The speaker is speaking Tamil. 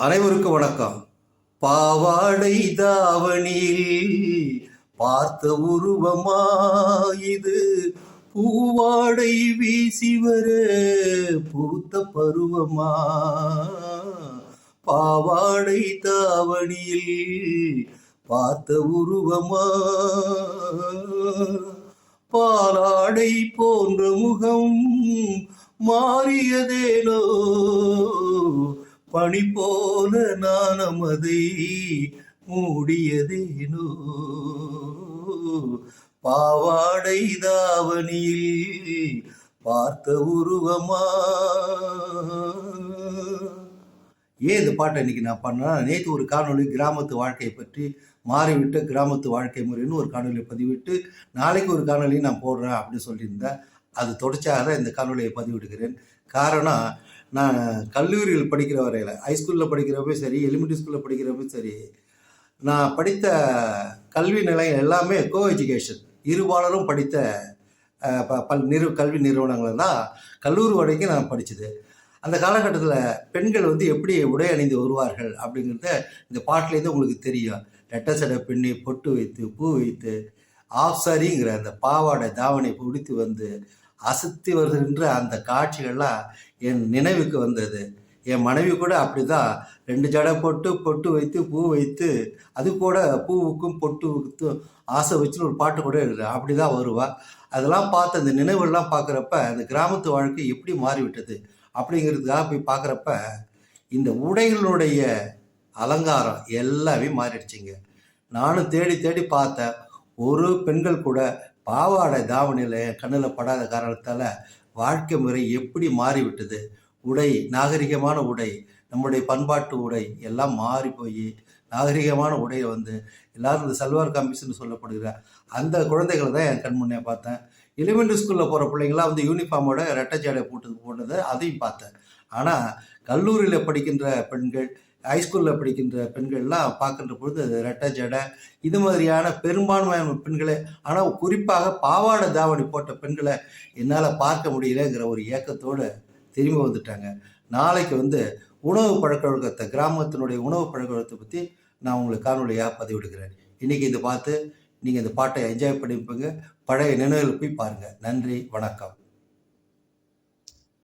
அனைவருக்கும் வணக்கம். பாவாடை தாவணியில் பார்த்த உருவமா இது பூவாடை வீசி வர பூத்த பருவமா. பாவாடை தாவணியில் பார்த்த உருவமா. பாலாடை போன்ற முகம் மாறியதேனோ. பணி போல நாணமதை மூடியதேனோ? பாவாடை தாவணியில் பார்த்த உருவமா? ஏன் இந்த பாட்டை இன்னைக்கு நான் பண்ணேன்னா நேற்று ஒரு காணொலி கிராமத்து வாழ்க்கையை பற்றி மாறிவிட்ட கிராமத்து வாழ்க்கை முறைன்னு ஒரு காணொலியை பதிவிட்டு நாளைக்கு ஒரு காணொலி நான் போடுறேன் அப்படின்னு சொல்லியிருந்தேன். அது தொடர்ச்சியாக தான் இந்த காணொலியை பதிவிடுகிறேன். காரணம் நான் கல்லூரியில் படிக்கிற வரையில் ஹைஸ்கூலில் படிக்கிறப்ப சரி எலிமெண்ட்ரி ஸ்கூலில் படிக்கிறப்ப சரி நான் படித்த கல்வி நிலையம் எல்லாமே கோ எஜுகேஷன் இருபாலரும் படித்த ப- பல் நிறு கல்வி நிறுவனங்கள் தான் கல்லூரி வரைக்கும் நான் படித்தது அந்த காலகட்டத்தில் பெண்கள் வந்து எப்படி உடை அணிந்து வருவார்கள் அப்படிங்கிறத இந்த பாட்டிலேருந்து உங்களுக்கு தெரியும். ரெட்டை சடை பின்னி பொட்டு வைத்து பூ வைத்து ஆஃப் சாரிங்கிற அந்த பாவாடை தாவணை உடுத்தி வந்து அசத்தி வருகின்ற அந்த காட்சிகள்லாம் என் நினைவுக்கு வந்தது. என் மனைவி கூட அப்படிதான். ரெண்டு ஜடை போட்டு பொட்டு வைத்து பூ வைத்து அது கூட பூவுக்கும் பொட்டுவுக்கும் ஆசை வச்சுன்னு ஒரு பாட்டு கூட அப்படி அப்படிதான் வருவா. அதெல்லாம் பார்த்து அந்த நினைவுகள்லாம் பார்க்குறப்ப அந்த கிராமத்து வாழ்க்கை எப்படி மாறிவிட்டது அப்படிங்கிறதுக்காக போய் பார்க்குறப்ப இந்த உடைகளுடைய அலங்காரம் எல்லாமே மாறிடுச்சிங்க. நானும் தேடி தேடி பார்த்தேன். ஒரு பெண்கள் கூட பாவாடை தாவணியில் கண்ணில் படாத காரணத்தால் வாழ்க்கை முறை எப்படி மாறிவிட்டது? உடை நாகரிகமான உடை நம்முடைய பண்பாட்டு உடை எல்லாம் மாறி போய் நாகரிகமான உடையை வந்து எல்லாரும் இந்த சல்வார் கமிஷன் சொல்லப்படுகிற அந்த குழந்தைகளை தான் என் கண் முன்னே பார்த்தேன். எலிமெண்ட்ரி ஸ்கூலில் போகிற பிள்ளைங்களாம் வந்து யூனிஃபார்மோட ரெட்டச்சாடை போட்டு போட்டது அதையும் பார்த்தேன். ஆனால் கல்லூரியில் படிக்கின்ற பெண்கள் ஹைஸ்கூலில் படிக்கின்ற பெண்கள்லாம் பார்க்கின்ற பொழுது அது ரெட்டை ஜடை இது மாதிரியான பெரும்பான்மையான பெண்களை ஆனால் குறிப்பாக பாவாடை தாவணி போட்ட பெண்களை என்னால் பார்க்க முடியலங்கிற ஒரு ஏக்கத்தோடு திரும்பி வந்துட்டாங்க. நாளைக்கு வந்து உணவு பழக்க வழக்கத்தை கிராமத்தினுடைய உணவு பழக்க வழக்கத்தை பற்றி நான் உங்களுக்கு காணொலியாக பதிவிடுகிறேன். இன்றைக்கி இதை பார்த்து நீங்கள் இந்த பாட்டை என்ஜாய் பண்ணிப்பீங்க பழைய நினைவுகள் போய் பாருங்கள் நன்றி வணக்கம்.